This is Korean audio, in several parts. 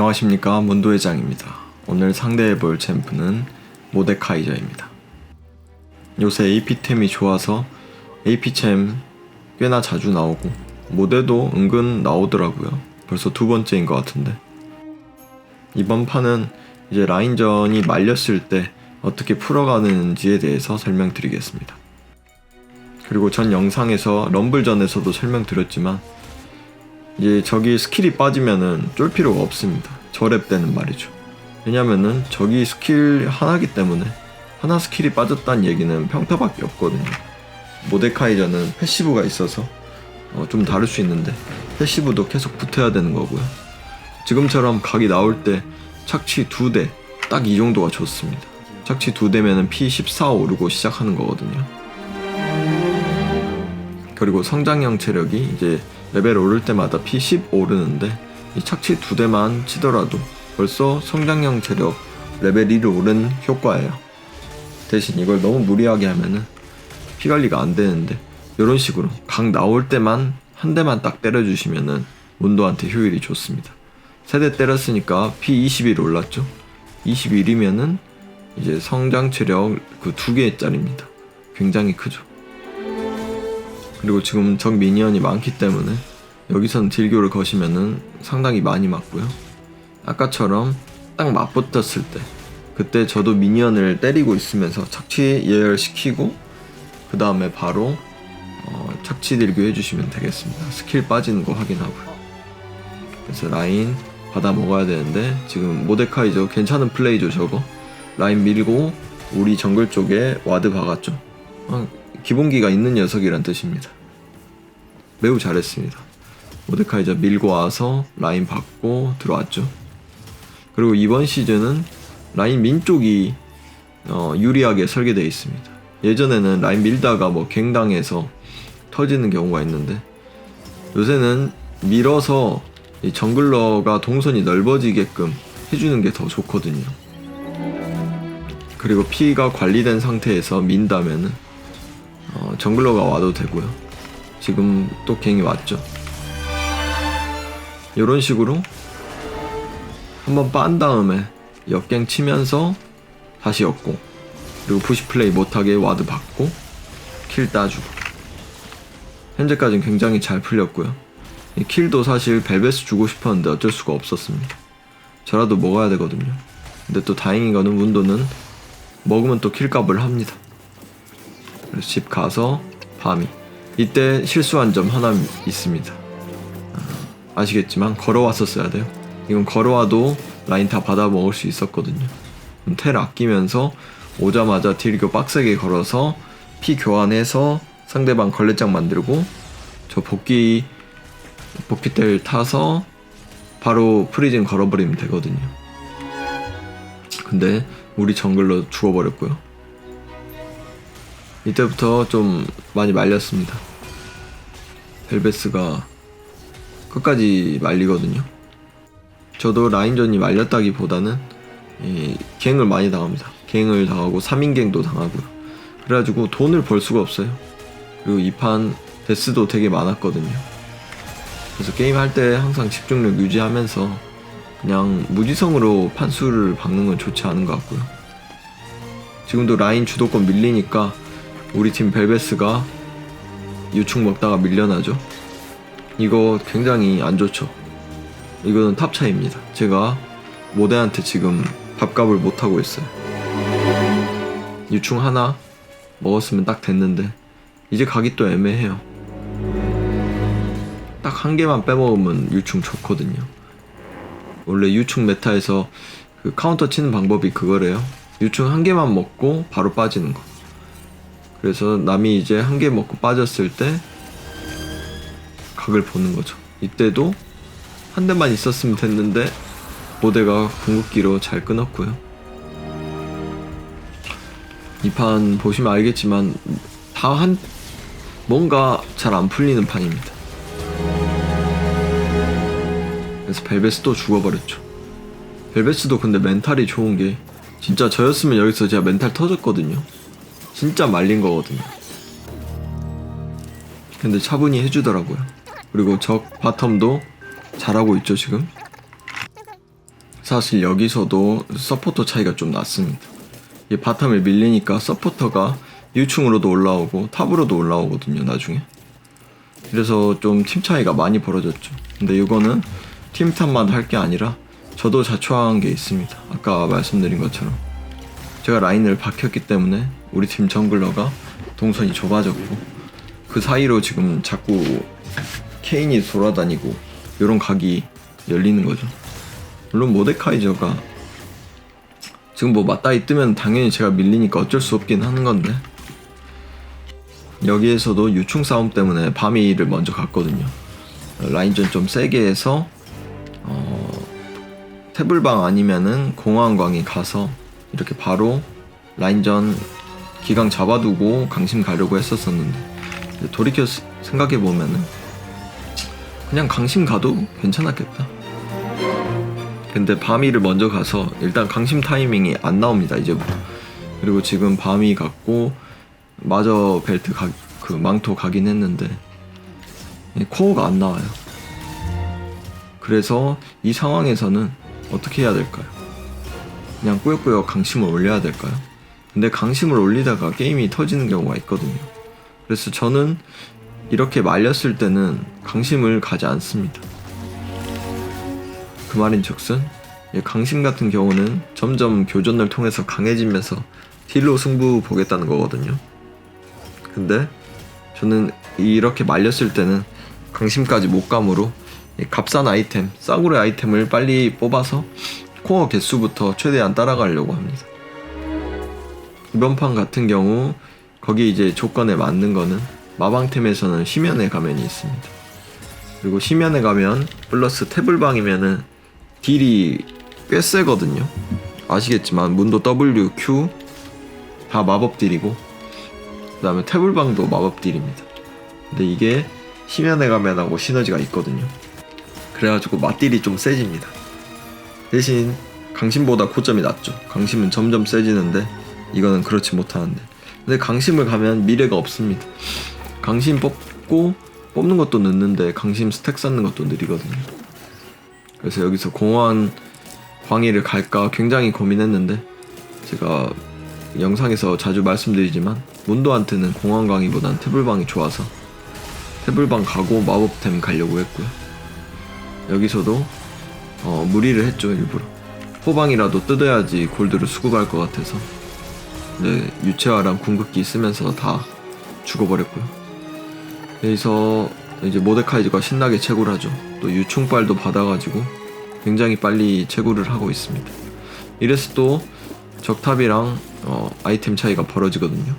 안녕하십니까 몬도회장입니다. 오늘 상대해 볼 챔프는 모데카이저입니다. 요새 AP템이 좋아서 AP챔 꽤나 자주 나오고 모데도 은근 나오더라고요. 벌써 두 번째인 것 같은데 이번 판은 이제 라인전이 말렸을 때 어떻게 풀어가는지에 대해서 설명드리겠습니다. 그리고 전 영상에서 럼블전에서도 설명드렸지만 이제 저기 스킬이 빠지면은 쫄 필요가 없습니다. 저랩 때는 말이죠. 왜냐면은 저기 스킬 하나기 때문에 하나 스킬이 빠졌다는 얘기는 평타밖에 없거든요. 모데카이저는 패시브가 있어서 어, 좀 다를 수 있는데 패시브도 계속 붙어야 되는 거고요. 지금처럼 각이 나올 때 착취 두 대, 딱 이 정도가 좋습니다. 착취 두 대면은 P14 오르고 시작하는 거거든요. 그리고 성장형 체력이 이제 레벨 오를 때마다 P10 오르는데 이 착취 두 대만 치더라도 벌써 성장형 체력 레벨 1 오른 효과예요. 대신 이걸 너무 무리하게 하면은 피 관리가 안 되는데 이런 식으로 각 나올 때만 한 대만 딱 때려주시면은 문도한테 효율이 좋습니다. 세대 때렸으니까 P 21 올랐죠. 21이면은 이제 성장 체력 그 두 개짜리입니다. 굉장히 크죠. 그리고 지금 적 미니언이 많기 때문에 여기선 딜교를 거시면은 상당히 많이 맞고요. 아까처럼 딱 맞붙었을 때 그때 저도 미니언을 때리고 있으면서 착취 예열시키고 그 다음에 바로 어, 착취 딜교 해주시면 되겠습니다. 스킬 빠지는 거 확인하고요. 그래서 라인 받아 먹어야 되는데 지금 모데카이저 괜찮은 플레이죠 저거 라인 밀고 우리 정글 쪽에 와드 박았죠. 어, 기본기가 있는 녀석이란 뜻입니다. 매우 잘했습니다. 모데카이저 밀고 와서 라인 받고 들어왔죠. 그리고 이번 시즌은 라인 민 쪽이 어, 유리하게 설계되어 있습니다. 예전에는 라인 밀다가 뭐 갱당해서 터지는 경우가 있는데 요새는 밀어서 이 정글러가 동선이 넓어지게끔 해주는 게 더 좋거든요. 그리고 피가 관리된 상태에서 민다면은 어, 정글러가 와도 되고요. 지금 또 갱이 왔죠. 이런 식으로 한번 빤 다음에 역갱 치면서 다시 엮고 그리고 푸시 플레이 못하게 와드 받고 킬 따주고 현재까지는 굉장히 잘 풀렸고요. 이 킬도 사실 벨베스 주고 싶었는데 어쩔 수가 없었습니다. 저라도 먹어야 되거든요. 근데 또 다행인 거는 문도는 먹으면 또 킬값을 합니다. 집 가서 밤이 이때 실수한 점 하나 있습니다. 아, 아시겠지만 걸어왔었어야 돼요. 이건 걸어와도 라인 다 받아 먹을 수 있었거든요. 텔 아끼면서 오자마자 딜교 빡세게 걸어서 피 교환해서 상대방 걸레장 만들고 저 복귀 복귀 텔 타서 바로 프리즌 걸어버리면 되거든요. 근데 우리 정글로 죽어버렸고요. 이때부터 좀 많이 말렸습니다. 벨베스가 끝까지 말리거든요. 저도 라인전이 말렸다기보다는 이 갱을 많이 당합니다. 갱을 당하고 3인갱도 당하고요. 그래가지고 돈을 벌 수가 없어요. 그리고 이 판 데스도 되게 많았거든요. 그래서 게임 할 때 항상 집중력 유지하면서 그냥 무지성으로 판수를 박는 건 좋지 않은 것 같고요. 지금도 라인 주도권 밀리니까 우리 팀 벨베스가 유충 먹다가 밀려나죠. 이거 굉장히 안 좋죠. 이거는 탑 차이입니다. 제가 모대한테 지금 밥값을 못 하고 있어요. 유충 하나 먹었으면 딱 됐는데 이제 가기 또 애매해요. 딱 한 개만 빼먹으면 유충 좋거든요. 원래 유충 메타에서 그 카운터 치는 방법이 그거래요. 유충 한 개만 먹고 바로 빠지는 거. 그래서 남이 이제 한 개 먹고 빠졌을 때 각을 보는 거죠. 이때도 한 대만 있었으면 됐는데 모대가 궁극기로 잘 끊었고요. 이 판 보시면 알겠지만 다 한 뭔가 잘 안 풀리는 판입니다. 그래서 벨베스도 죽어버렸죠. 벨베스도 근데 멘탈이 좋은 게 진짜 저였으면 여기서 제가 멘탈 터졌거든요. 진짜 말린 거거든요. 근데 차분히 해주더라고요. 그리고 적 바텀도 잘하고 있죠 지금. 사실 여기서도 서포터 차이가 좀 났습니다. 이 바텀에 밀리니까 서포터가 유충으로도 올라오고 탑으로도 올라오거든요 나중에. 그래서 좀 팀 차이가 많이 벌어졌죠. 근데 이거는 팀 탓만 할 게 아니라 저도 자초한 게 있습니다. 아까 말씀드린 것처럼 제가 라인을 박혔기 때문에 우리 팀 정글러가 동선이 좁아졌고 그 사이로 지금 자꾸 케인이 돌아다니고 이런 각이 열리는 거죠. 물론 모데카이저가 지금 뭐 맞다이 뜨면 당연히 제가 밀리니까 어쩔 수 없긴 하는 건데 여기에서도 유충 싸움 때문에 바미를 먼저 갔거든요. 라인전 좀 세게 해서 어, 태블방 아니면은 공항광이 가서 이렇게 바로 라인전 기강 잡아두고 강심 가려고 했었었는데 돌이켜 생각해 보면은 그냥 강심 가도 괜찮았겠다. 근데 바미를 먼저 가서 일단 강심 타이밍이 안 나옵니다 이제부터. 그리고 지금 바미 갔고 마저 벨트 가, 그 망토 가긴 했는데 이 코어가 안 나와요. 그래서 이 상황에서는 어떻게 해야 될까요? 그냥 꾸역꾸역 강심을 올려야 될까요? 근데 강심을 올리다가 게임이 터지는 경우가 있거든요. 그래서 저는 이렇게 말렸을 때는 강심을 가지 않습니다. 그 말인 즉슨 이 강심 같은 경우는 점점 교전을 통해서 강해지면서 딜로 승부 보겠다는 거거든요. 근데 저는 이렇게 말렸을 때는 강심까지 못 감으로 이 값싼 아이템, 싸구려 아이템을 빨리 뽑아서 코어 개수부터 최대한 따라가려고 합니다. 이번 판 같은 경우 거기 이제 조건에 맞는 거는 마방템에서는 심연의 가면이 있습니다. 그리고 심연의 가면 플러스 태블방이면은 딜이 꽤 세거든요. 아시겠지만 문도 W, Q 다 마법 딜이고 그 다음에 태블방도 마법 딜입니다. 근데 이게 심연의 가면하고 시너지가 있거든요. 그래가지고 맞딜이 좀 세집니다. 대신 강심보다 고점이 낮죠. 강심은 점점 세지는데 이거는 그렇지 못하는데. 근데 강심을 가면 미래가 없습니다. 강심 뽑고 뽑는 것도 늦는데 강심 스택 쌓는 것도 느리거든요. 그래서 여기서 공원 광희를 갈까 굉장히 고민했는데 제가 영상에서 자주 말씀드리지만 문도한테는 공원 광희보단 태블방이 좋아서 태블방 가고 마법템 가려고 했고요. 여기서도 어, 무리를 했죠 일부러. 호방이라도 뜯어야지 골드를 수급할 것 같아서. 근데 유채화랑 궁극기 쓰면서 다 죽어버렸고요. 여기서 이제 모데카이즈가 신나게 채굴 하죠. 또 유충빨도 받아가지고 굉장히 빨리 채굴을 하고 있습니다. 이래서 또 적탑이랑 어, 아이템 차이가 벌어지거든요.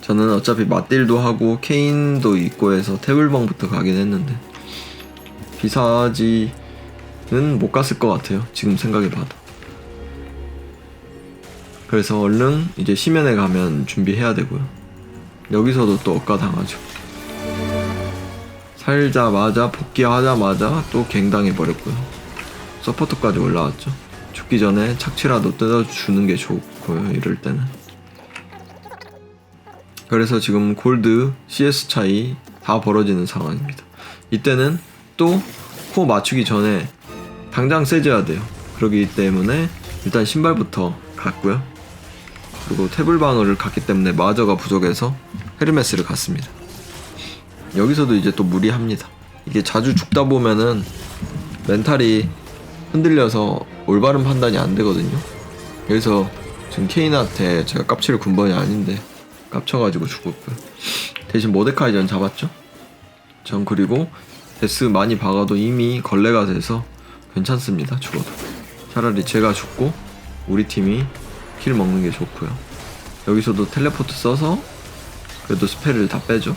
저는 어차피 맞딜도 하고 케인도 있고 해서 태블방부터 가긴 했는데 비사지는 못 갔을 것 같아요. 지금 생각해봐도. 그래서 얼른 이제 심연에 가면 준비해야 되고요. 여기서도 또 억까 당하죠. 살자마자 복귀하자마자 또 갱당해 버렸고요. 서포터까지 올라왔죠. 죽기 전에 착취라도 뜯어주는 게 좋고요. 이럴 때는. 그래서 지금 골드, CS 차이 다 벌어지는 상황입니다. 이때는 또 코 맞추기 전에 당장 세져야 돼요. 그러기 때문에 일단 신발부터 갔고요. 그리고 태블 방어를 갔기 때문에 마저가 부족해서 헤르메스를 갔습니다. 여기서도 이제 또 무리합니다. 이게 자주 죽다 보면은 멘탈이 흔들려서 올바른 판단이 안 되거든요. 그래서 지금 케인한테 제가 깝칠 군번이 아닌데 깝쳐가지고 죽었고요. 대신 모데카이전 잡았죠. 전 그리고 데스 많이 박아도 이미 걸레가 돼서 괜찮습니다. 죽어도 차라리 제가 죽고 우리 팀이 킬 먹는 게 좋고요. 여기서도 텔레포트 써서 그래도 스펠을 다 빼죠.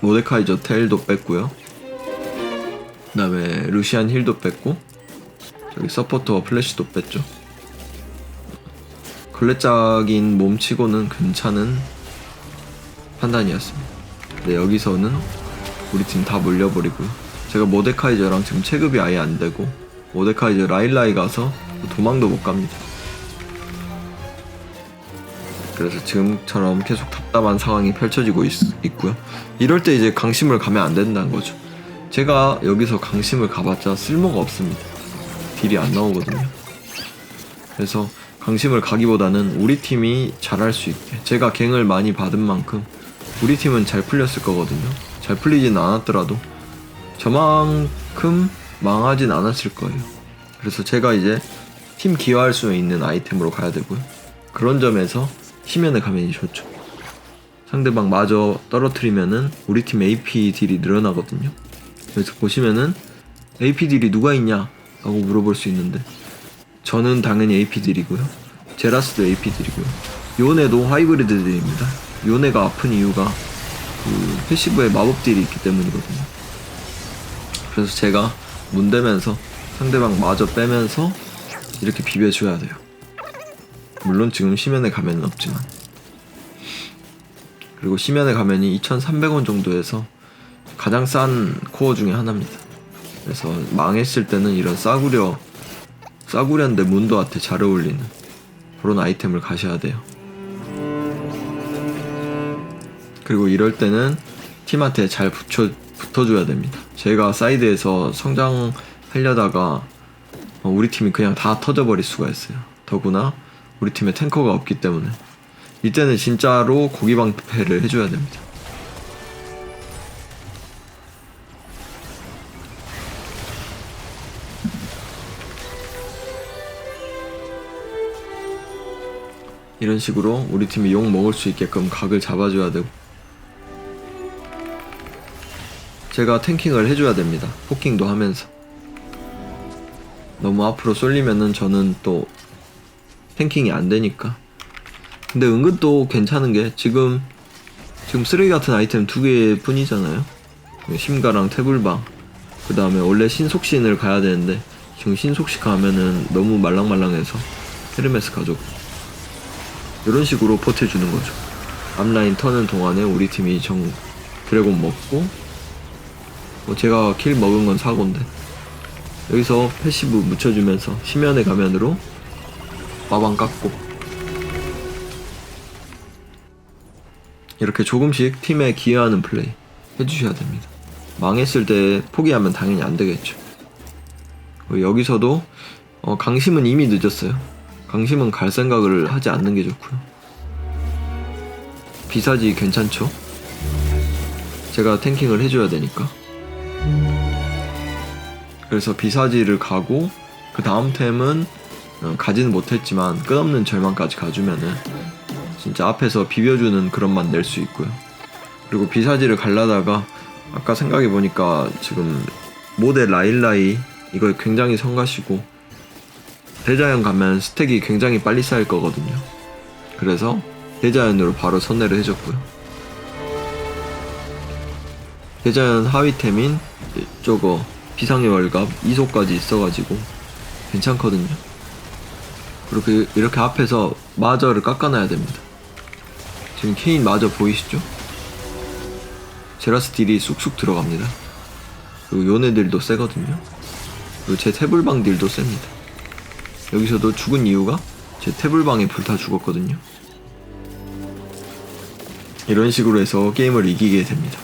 모데카이저 텔도 뺐고요. 그 다음에 루시안 힐도 뺐고 저기 서포터와 플래시도 뺐죠. 걸레짝인 몸치고는 괜찮은 판단이었습니다. 근데 여기서는 우리 팀 다 물려버리고요. 제가 모데카이저랑 지금 체급이 아예 안 되고 모데카이저 라일라이 가서 도망도 못 갑니다. 그래서 지금처럼 계속 답답한 상황이 펼쳐지고 있, 있고요. 이럴 때 이제 강심을 가면 안 된다는 거죠. 제가 여기서 강심을 가봤자 쓸모가 없습니다. 딜이 안 나오거든요. 그래서 강심을 가기보다는 우리 팀이 잘할 수 있게 제가 갱을 많이 받은 만큼 우리 팀은 잘 풀렸을 거거든요. 잘 풀리진 않았더라도 저만큼 망하진 않았을 거예요. 그래서 제가 이제 팀 기여할 수 있는 아이템으로 가야 되고요. 그런 점에서 심연의 가면이 좋죠. 상대방 마저 떨어뜨리면은 우리 팀 AP 딜이 늘어나거든요. 그래서 보시면은 AP 딜이 누가 있냐? 라고 물어볼 수 있는데 저는 당연히 AP 딜이고요. 제라스도 AP 딜이고요. 요네도 하이브리드 딜입니다. 요네가 아픈 이유가 그 패시브에 마법 딜이 있기 때문이거든요. 그래서 제가 문대면서 상대방 마저 빼면서 이렇게 비벼줘야 돼요. 물론 지금 심연의 가면은 없지만 그리고 심연의 가면이 2,300원 정도에서 가장 싼 코어 중에 하나입니다. 그래서 망했을 때는 이런 싸구려 싸구려인데 문도한테 잘 어울리는 그런 아이템을 가셔야 돼요. 그리고 이럴 때는 팀한테 잘 붙여, 붙어줘야 됩니다. 제가 사이드에서 성장하려다가 어, 우리 팀이 그냥 다 터져버릴 수가 있어요. 더구나 우리 팀에 탱커가 없기 때문에 이때는 진짜로 고기 방패를 해줘야 됩니다. 이런 식으로 우리 팀이 욕 먹을 수 있게끔 각을 잡아줘야 되고 제가 탱킹을 해줘야 됩니다. 포킹도 하면서. 너무 앞으로 쏠리면은 저는 또 탱킹이 안 되니까. 근데 은근 또 괜찮은 게 지금 지금 쓰레기 같은 아이템 두 개 뿐이잖아요. 심가랑 태블방 그 다음에 원래 신속신을 가야 되는데 지금 신속신 가면은 너무 말랑말랑해서 헤르메스 가족 이런 식으로 버텨주는 거죠. 앞라인 터는 동안에 우리 팀이 정 드래곤 먹고 뭐 제가 킬 먹은 건 사고인데 여기서 패시브 묻혀주면서 심연의 가면으로 마방 깎고 이렇게 조금씩 팀에 기여하는 플레이 해주셔야 됩니다. 망했을 때 포기하면 당연히 안 되겠죠. 그리고 여기서도 어, 강심은 이미 늦었어요. 강심은 갈 생각을 하지 않는 게 좋고요. 비사지 괜찮죠? 제가 탱킹을 해줘야 되니까. 그래서 비사지를 가고 그 다음 템은 어, 가지는 못했지만 끝없는 절망까지 가주면은 진짜 앞에서 비벼주는 그런 맛 낼 수 있고요. 그리고 비사지를 갈라다가 아까 생각해 보니까 지금 모델 라일라이 이거 굉장히 성가시고 대자연 가면 스택이 굉장히 빨리 쌓일 거거든요. 그래서 대자연으로 바로 선회를 해줬고요. 대자연 하위템인 저거 비상의 월갑 이소까지 있어가지고 괜찮거든요. 그렇게 이렇게 앞에서 마저를 깎아놔야 됩니다. 지금 케인 마저 보이시죠? 제라스 딜이 쑥쑥 들어갑니다. 그리고 요네들도 세거든요. 그리고 제 태블방 딜도 셉니다. 여기서도 죽은 이유가 제 태블방에 불타 죽었거든요. 이런 식으로 해서 게임을 이기게 됩니다.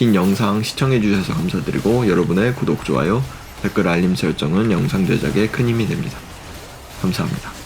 긴 영상 시청해주셔서 감사드리고 여러분의 구독, 좋아요, 댓글 알림 설정은 영상 제작에 큰 힘이 됩니다. 감사합니다.